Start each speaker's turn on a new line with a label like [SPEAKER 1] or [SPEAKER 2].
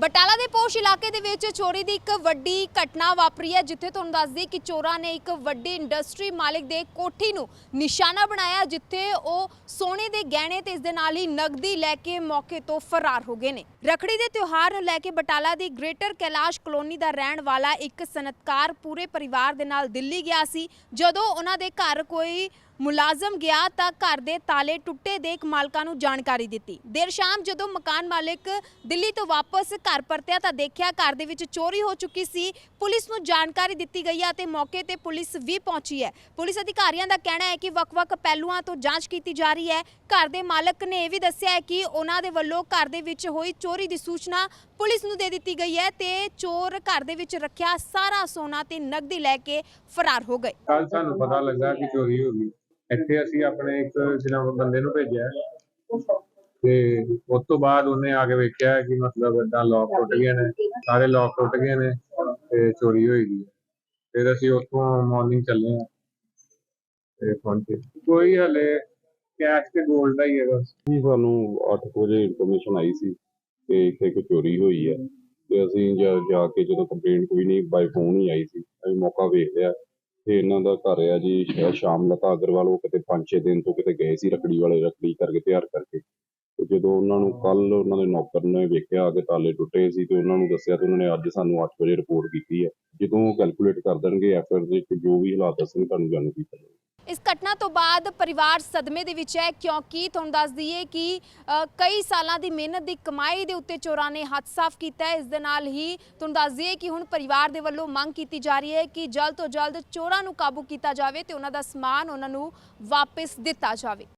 [SPEAKER 1] ਬਟਾਲਾ ਦੇ ਪੋਸ਼ ਇਲਾਕੇ ਦੇ ਵਿੱਚ ਚੋਰੀ ਦੀ ਇੱਕ ਵੱਡੀ ਘਟਨਾ ਵਾਪਰੀ ਹੈ, ਜਿੱਥੇ ਤੁਹਾਨੂੰ ਦੱਸ ਦਈਏ ਕਿ ਚੋਰਾਂ ਨੇ ਇੱਕ ਵੱਡੀ ਇੰਡਸਟਰੀ ਮਾਲਕ ਦੇ ਕੋਠੀ ਨੂੰ ਨਿਸ਼ਾਨਾ ਬਣਾਇਆ, ਜਿੱਥੇ ਉਹ ਸੋਨੇ ਦੇ ਗਹਿਣੇ ਤੇ ਇਸ ਦੇ ਨਾਲ ਹੀ ਨਗਦੀ ਲੈ ਕੇ ਮੌਕੇ ਤੋਂ ਫਰਾਰ ਹੋ ਗਏ ਨੇ। ਰਖੜੀ ਦੇ ਤਿਉਹਾਰ ਨੂੰ ਲੈ ਕੇ ਬਟਾਲਾ ਦੀ ਗ੍ਰੇਟਰ ਕੈਲਾਸ਼ ਕਲੋਨੀ ਦਾ ਰਹਿਣ ਵਾਲਾ ਇੱਕ ਸਨਅਤਕਾਰ ਪੂਰੇ ਪਰਿਵਾਰ ਦੇ ਨਾਲ ਦਿੱਲੀ ਗਿਆ ਸੀ, ਜਦੋਂ ਉਹਨਾਂ ਦੇ ਘਰ ਕੋਈ ਮੁਲਾਜ਼ਮ ਗਿਆ ਤਾਂ ਘਰ ਦੇ ਤਾਲੇ ਟੁੱਟੇ ਦੇਖ ਮਾਲਕਾਂ ਨੂੰ ਜਾਣਕਾਰੀ ਦਿੱਤੀ। ਦੇਰ ਸ਼ਾਮ ਜਦੋਂ ਮਕਾਨ ਮਾਲਕ ਦਿੱਲੀ ਤੋਂ ਵਾਪਸ ਘਰ ਪਰਤਿਆ ਤਾਂ ਦੇਖਿਆ ਘਰ ਦੇ ਵਿੱਚ ਚੋਰੀ ਹੋ ਚੁੱਕੀ ਸੀ। ਪੁਲਿਸ ਨੂੰ ਜਾਣਕਾਰੀ ਦਿੱਤੀ ਗਈ ਹੈ ਤੇ ਮੌਕੇ ਤੇ ਪੁਲਿਸ ਵੀ ਪਹੁੰਚੀ ਹੈ। ਪੁਲਿਸ ਅਧਿਕਾਰੀਆਂ ਦਾ ਕਹਿਣਾ ਹੈ ਕਿ ਵੱਖ-ਵੱਖ ਪਹਿਲੂਆਂ ਤੋਂ ਜਾਂਚ ਕੀਤੀ ਜਾ ਰਹੀ ਹੈ। ਘਰ ਦੇ ਮਾਲਕ ਨੇ ਇਹ ਵੀ ਦੱਸਿਆ ਹੈ ਕਿ ਉਹਨਾਂ ਦੇ ਵੱਲੋਂ ਘਰ ਦੇ ਵਿੱਚ ਹੋਈ ਚੋਰੀ ਦੀ ਸੂਚਨਾ ਪੁਲਿਸ ਨੂੰ ਦੇ ਦਿੱਤੀ ਗਈ ਹੈ ਤੇ ਚੋਰ ਘਰ ਦੇ ਵਿੱਚ ਰੱਖਿਆ ਸਾਰਾ ਸੋਨਾ ਤੇ ਨਕਦੀ ਲੈ ਕੇ ਫਰਾਰ ਹੋ ਗਏ।
[SPEAKER 2] ਕੱਲ ਸਾਨੂੰ ਪਤਾ ਲੱਗਾ ਕਿ ਚੋਰੀ ਹੋ ਗਈ। ਇੱਥੇ ਅਸੀਂ ਆਪਣੇ ਇੱਕ ਜਨਾਬ ਬੰਦੇ ਨੂੰ ਭੇਜਿਆ ਤੇ ਉਸ ਤੋਂ ਬਾਅਦ ਉਹਨੇ ਆ ਕੇ ਵੇਖਿਆ ਕਿ ਮਤਲਬ ਏਦਾਂ ਲੋਕ ਟੁੱਟ ਗਏ ਨੇ। ਸਾਰੇ ਲੋਕ ਟੁੱਟ ਗਏ ਨੇ ਤੇ ਚੋਰੀ ਹੋਈ ਗਈ ਫਿਰ ਅਸੀਂ ਉੱਥੋਂ ਮਾਰਨਿੰਗ ਚੱਲੇ ਆ ਤੇ ਪਹੁੰਚੇ। ਕੋਈ ਹਲੇ ਕੈਸ਼ ਤੇ 골ਡ ਦਾ ਹੀ ਹੈਗਾ।
[SPEAKER 3] ਜੀ ਸਾਨੂੰ 8 ਵਜੇ ਇਨਫੋਰਮੇਸ਼ਨ ਆਈ ਸੀ ਕਿ ਇੱਥੇ ਇੱਕ ਚੋਰੀ ਹੋਈ ਹੈ। ਤੇ ਅਸੀਂ ਜਾ ਜਾ ਕੇ ਜਦੋਂ ਕੰਪਲੇਂਟ ਕੋਈ ਨਹੀਂ ਬਾਈ ਫੋਨ ਹੀ ਆਈ ਸੀ। ਅਸੀਂ ਮੌਕਾ ਵੇਖ ਲਿਆ। ਤੇ ਇਹਨਾਂ ਦਾ ਘਰ ਆ ਜੀ ਸ਼ਾ- ਸ਼ਾਮਲਤਾ ਅਗਰਵਾਲ, ਉਹ ਕਿਤੇ 5-6 ਦਿਨ ਤੋਂ ਕਿਤੇ ਗਏ ਸੀ ਰੱਖੜੀ ਵਾਲੇ ਰੱਖੜੀ ਕਰਕੇ ਤਿਆਰ ਕਰਕੇ। ਤੇ ਜਦੋਂ ਉਹਨਾਂ ਨੂੰ ਕੱਲ ਉਹਨਾਂ ਦੇ ਨੌਕਰ ਨੇ ਵੇਖਿਆ ਕਿ ਤਾਲੇ ਟੁੱਟੇ ਸੀ ਤੇ ਉਹਨਾਂ ਨੂੰ ਦੱਸਿਆ ਤੇ ਉਹਨਾਂ ਨੇ ਅੱਜ ਸਾਨੂੰ 8 ਵਜੇ ਰਿਪੋਰਟ ਕੀਤੀ ਹੈ। ਜਦੋਂ ਉਹ ਕੈਲਕੂਲੇਟ ਕਰ ਦੇਣਗੇ ਐਫਆਰ ਦੇ ਜੋ ਵੀ ਹਾਲਾਤ ਦੱਸਣਗੇ, ਤੁਹਾਨੂੰ ਜਾਣੂ ਕੀਤਾ ਜਾਵੇਗਾ
[SPEAKER 1] ਇਸ ਘਟਨਾ ਤੋਂ ਬਾਅਦ ਪਰਿਵਾਰ ਸਦਮੇ ਦੇ ਵਿੱਚ ਹੈ। ਕਿਉਂਕਿ ਤੁਹਾਨੂੰ ਦੱਸ ਦਈਏ ਕਿ ਕਈ ਸਾਲਾਂ ਦੀ ਮਿਹਨਤ ਦੀ ਕਮਾਈ ਦੇ ਉੱਤੇ ਚੋਰਾਂ ਨੇ ਹੱਥ ਸਾਫ਼ ਕੀਤਾ ਹੈ। ਇਸ ਦੇ ਨਾਲ ਹੀ ਤੁਹਾਨੂੰ ਦੱਸ ਦਈਏ ਕਿ ਹੁਣ ਪਰਿਵਾਰ ਦੇ ਵੱਲੋਂ ਮੰਗ ਕੀਤੀ ਜਾ ਰਹੀ ਹੈ ਕਿ ਜਲਦ ਤੋਂ ਜਲਦ ਚੋਰਾਂ ਨੂੰ ਕਾਬੂ ਕੀਤਾ ਜਾਵੇ ਤੇ ਉਹਨਾਂ ਦਾ ਸਮਾਨ ਉਹਨਾਂ ਨੂੰ ਵਾਪਸ ਦਿੱਤਾ ਜਾਵੇ।